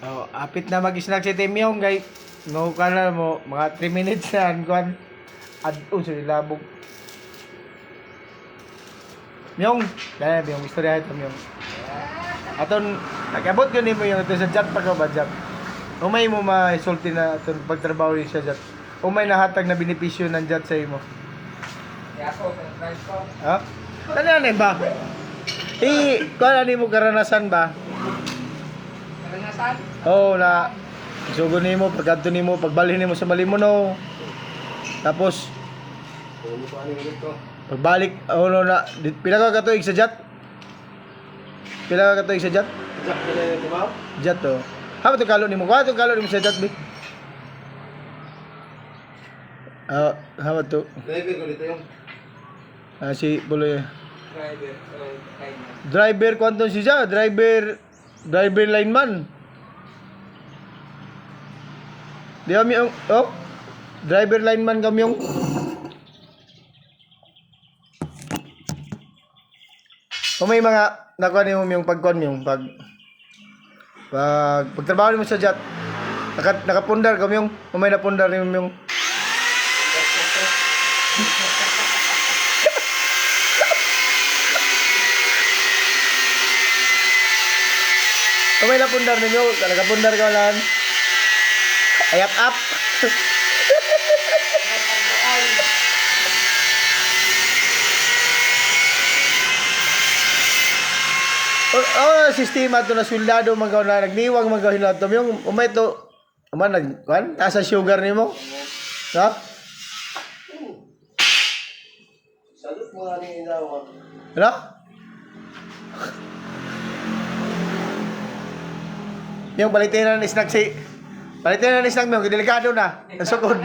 Oh, apit na mag-snack si Tim Yong, kay no ka na mo, mga 3 minutes na, kuan. Ad, oh, sorry, labog. Myong, kaya yung istorya ito, Myong. Aton, nag-abot yun mo yung ito sa jet pa ka ba, jet? Umay mo ma-sulti na itong pagtrabaho rin sa jet. Umay nahatag na benepisyo ng jet sa imo. Kaya ako, ko. Ha? Ano yan ba? Eh, kung ano mo karanasan ba? Karanasan? Oo, oh, na sugo nimo pagkanto nimo pagbalik nimo sa Malimuno. Tapos pagbalik oh no na pila ka katuig sa jet? Pila ka katuig sa jet? Jet to. Ha to kalo nimo? Kuha to kalo nimo sa jet bi? Ah, ha to. Driver ko dito yung Ah, si Buloy. Driver. uh, driver. Driver kwanto siya, driver driver lineman. Di kami yung oh, driver lineman kami yung Kung may mga nakuha niyo yung pagkon yung pag pag pagtrabaho mo sa jet naka, nakapundar kami yung kung may napundar niyo yung kung may napundar ninyo nakapundar ka lang ayap up Oh, oh, sistema to na swildado man gaw na nagniwang man gaw hinatom yung umay to uman nag kan taas ang sugar nimo. No? Salute mo nga ni Inawa. Ano? Yung balitin na snack si Balitin na snack mo, delikado na. Ang sukod.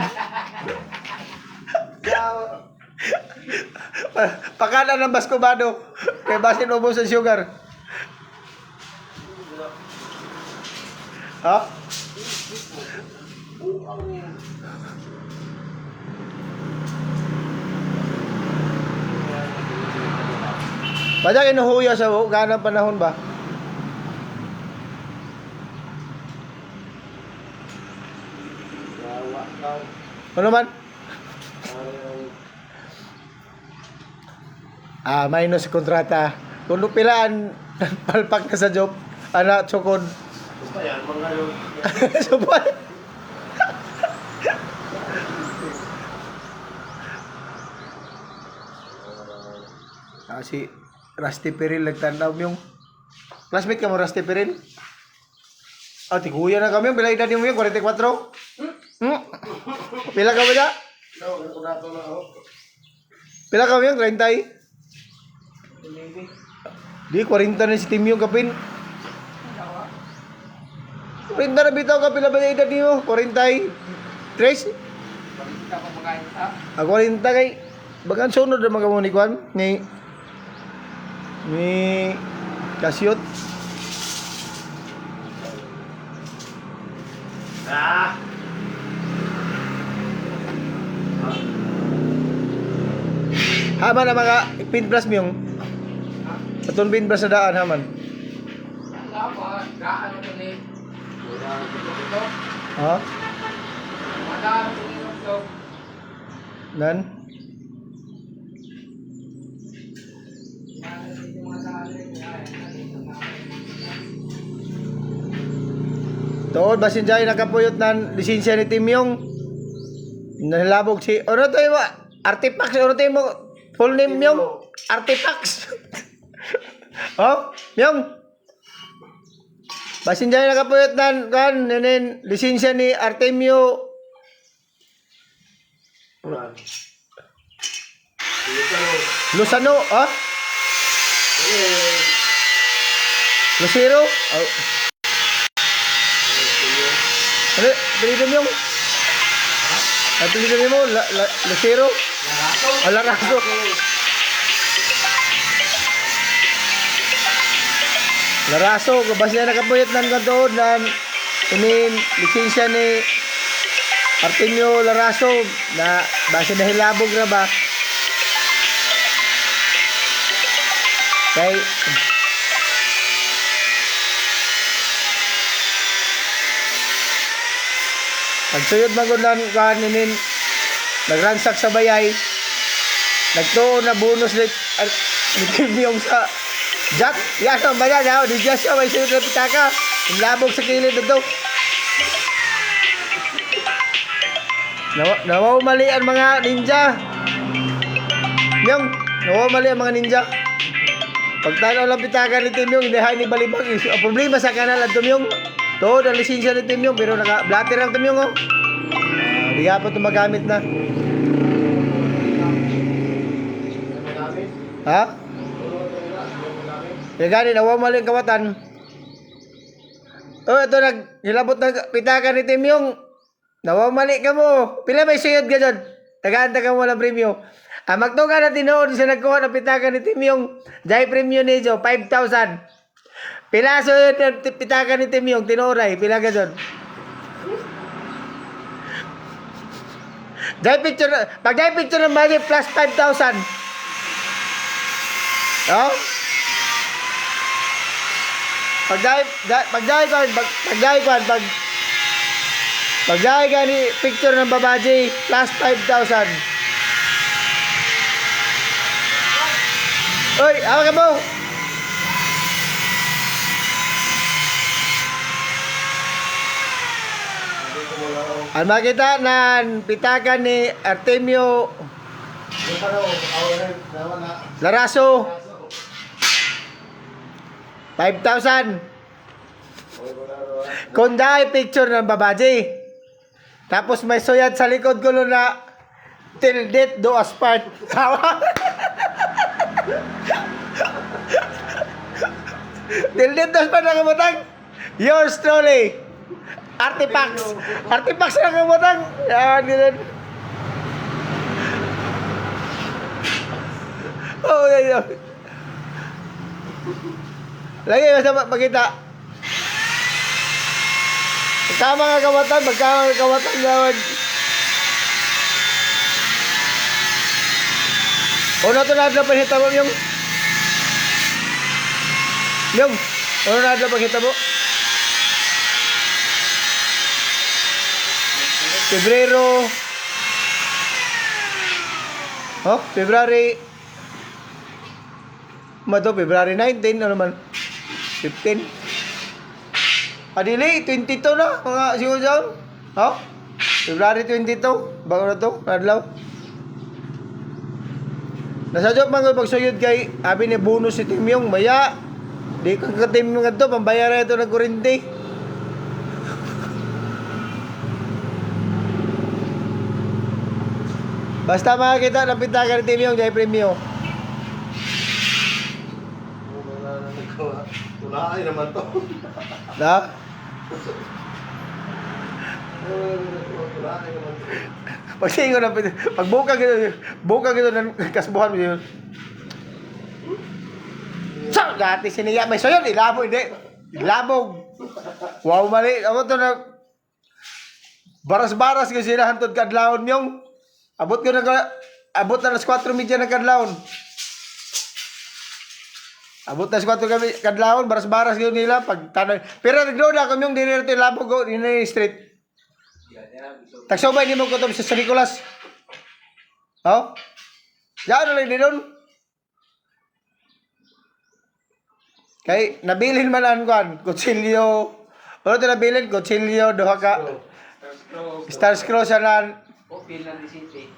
Pa- Pakala ng baskobado. Kaya basin ubos ang sugar. Ha? Padang inuhuya sa ganang panahon ba? Yawa daw. Ano man? Ah, minus kontrata. Kung pilaan, palpak na sa job, ana, tsukod. Basta yan, mga yung... Subay. ah, si Rusty Peril nagtanaw yung classmate ka mo Rusty Peril? Ah, tiguya na kami. Bila edad mo yung 44? Hmm? Pila ka ba ako. Pila ka mo yung 30? Di, 40 na si Tim yung kapin. 40 na bitaw ka, pila ba na edad niyo? 40? Tres? Pagkita ko magayon sa. Ako rin kay bagan sunod na mga ni Kwan ni ni Kasyot. Ah! Haman na mga pin plus mo yung Atong pin plus na daan haman. Ang. Ha? Nan? Tuod basin jay nakapuyot nan lisensya ni Tim yung nalabog si ano to mo? Artifax? Ano to mo? Full name yung Artifax? Oh yung basin jay nakapuyot nan kan nenen lisensya ni Artemio. Lusano ah Lucero. Oh. Ano, pinili mo yung... Ano pinili mo? La, la, Lucero? Ah, Laraso. Laraso, basta na nakapuyot ng kantoon na inin lisensya ni Artemio Laraso na base na hilabog na ba? Kay Pagsuyod magunan kan inin nagransak sa bayay. Nagtuon na bonus lit at yung sa Jack, yan ang bala na, di Diyos siya, may suyod na pitaka. Labog sa kilid na Nawa, nawaw mali ang mga ninja. Yung, nawaw mali ang mga ninja. Pagtanaw lang pitaka ni Tim Yung, inihay ni Balibag. Ang problema sa kanal at Tim Yung, to, ang lisensya ni Tim Yung, pero naka-blatter ang Tim Yung, oh. Ah, Di nga po ito magamit na. Ha? Kaya gani, nawaw mali ang kawatan. Oh, ito nag hilabot ng pitaka ni Tim Yung. Nawaw mali ka mo. Pila may suyod ka dyan? Tagaanta ka mo ng premyo. Ah, magtuga na tinood sa nagkuha ng pitaka ni Tim Yung. Jai premyo ni Jo, 5,000. Pila ti- pitaka ni Tim Yung, tinuray. Pila ka dyan? Jai picture, pag jai picture ng mali, plus 5,000. No? Pag jai- pag jai ko, pag, pag jai ko, pag, pag jai ka ni picture ng babaji, plus 5,000. Uy, awa ka mo! Ang makita na pitakan ni Artemio. Laraso. 5,000 Kung dahil picture ng babaji. Tapos may suyad sa likod ko na Till death do us part. Till death do us part kamutang Yours truly Artifacts Artifacts na kamutang Yan ganun Oh, yeah, yeah. Lagi basta ma- makita. Magkama nga kawatan, magkama nga kawatan gawad. Una to na adlaw panghita mo yung yung una na adlaw panghita mo Pebrero Oh, February Mato, February 19, ano naman? 15. Adili, 22 na, mga dyan. Oh? February 22, bago na to, nadlaw. Nasa job mga pagsuyod kay, abi ni bonus si Tim Yung, maya. Di ka Tim Yung to, pambayaran ito ng kurente. Basta makakita ng pitakan ni Tim Yung, na nagawa. Tunaay naman to. Na? Naman to. Pag singo na, pag buka gito, buka gito ng kasbuhan mo yun. Sa, dati siniya, may soyon, ilabog, hindi. Ilabog. Wow, mali. Ako to na, baras-baras kasi sila hantod kadlawon yung, abot ko na, abot na nas 4 media ng kadlawon. Abot na sa 4 kami kadlawon, baras-baras yun nila, pag tanay. Pero nagdoon na kami yung dinero to ilabog ko, na yung street. Tagsubay ni mo ko sa San Nicolas. Oh? Yan na lang din doon. Kay nabilin man ang kwan, kutsilyo. Ano to nabilin? Kutsilyo, duha ka. Star Scroll sa nan Open di city.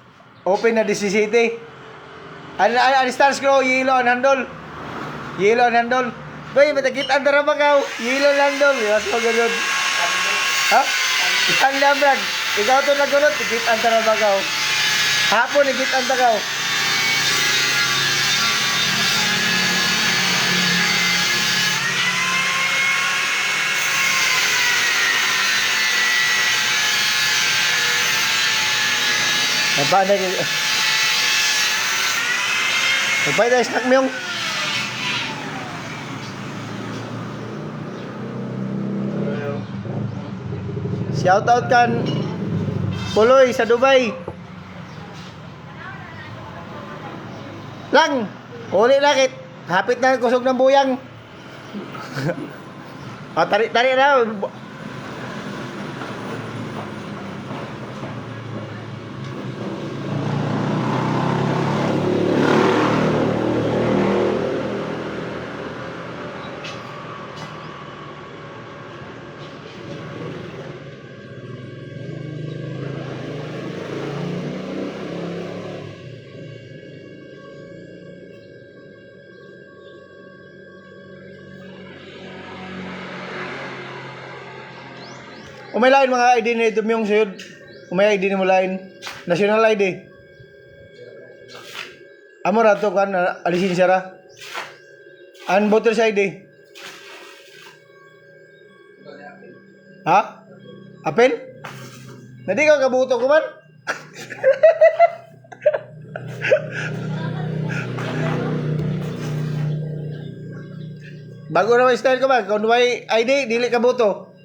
open na 17. Ano ano ano Star Scroll yellow ang handle. Yellow ang handle. Bay, matakit ang darabagaw. Yellow ang handle. Yes, so ganun. Ha? Isang lambrag. Ikaw to nagulot, igit ang tarabagaw. Hapon, igit ang. Nagpaano yung... Nagpaano yung snack mo yung... Shout out kan Puloy sa Dubai. Lang, uli lakit. Hapit na kusog ng buyang. o, tari, tari na. Umay lain mga ID ni Tumyong suyod. Umay ID ni mo lain. National ID. Amo ra to kan ah, alisin siya ra. An voter's ID. Ha? Apel? Nadi ka kabuto ko man? Bago na may style ka ba? Kung may ID, dili ka boto.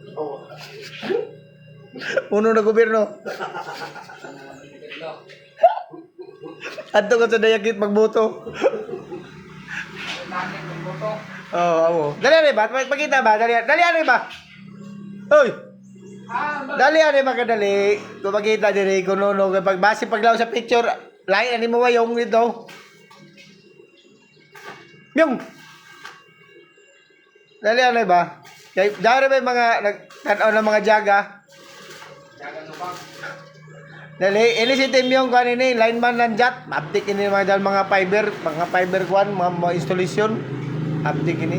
Oo. Uno na gobyerno. Adto ka sa dayakit magboto. Oo, amo. Dali ani ba? Pakita ba? Dali, dali ba? Hoy, Ah, ba- dali ani ba kadali? Kung makita diri kung no, no, pag base paglaw sa picture, lain ani mo wayong ito. Yung. Dali ani ba? Kay dari ba yung mga nagtanaw ng mga jaga? Dali, ini si Tim yung kan ini, lineman ng jet. Update ini mga dal mga fiber, mga fiber kuan, mga, mga installation. Update ini.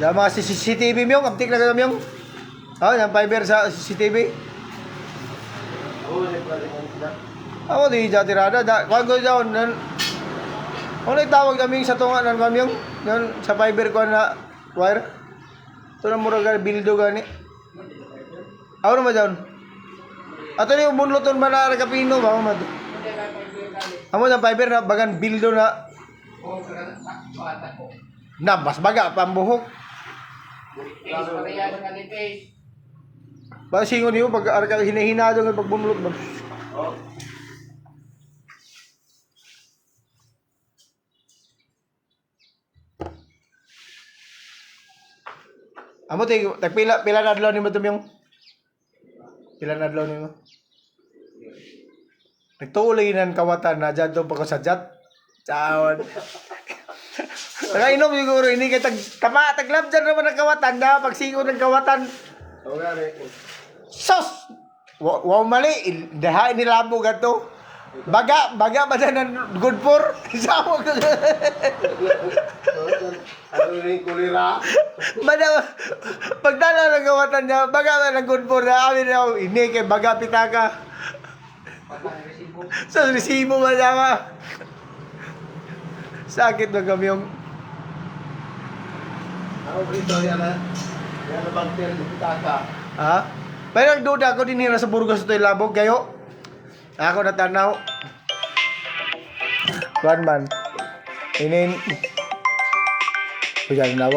Da mga CCTV yung, update na kami yung. Oh, yung fiber sa CCTV. Oo. Ako di jatirada, da kuan ko daw nan. Ano tawag kami sa tunga nan kami yung, sa fiber kuan na wire. Mura gani bildo gani. Naman dyan. Ato ni umunloton man na kapino ba mo. Amo na fiber na bagan bildo na na mas baga pambuhok. Ba singon niyo pag arka hinahinado ng pagbunlot ba. Oo. Amo ti tagpila pila na adlaw nimo tumyong. Pila na adlaw nimo. Nagtuloy nan kawatan na jadto pa ko sa jat. Chawan. Nakainom siguro ini kay tag tama taglab dyan naman ang kawatan na pagsingon ng kawatan. Oo nga rin. Sos! Wa, wa mali, dahay nilabo gato. Baga, baga ba na ng good for? Isawa ka. Ano rin kulira? Bada, pagdala ng kawatan niya, baga ba ng good for na amin na, ini kay baga pitaka. Sa resibo ba ka? Sakit na kami yung, Ako rito, yan na. Yan na bacteria ng pitaka. ha? Pero nagduda ako din hira sa Burgos ito labog, kayo. Ako natanaw. Kuan man. Inin. pues ya una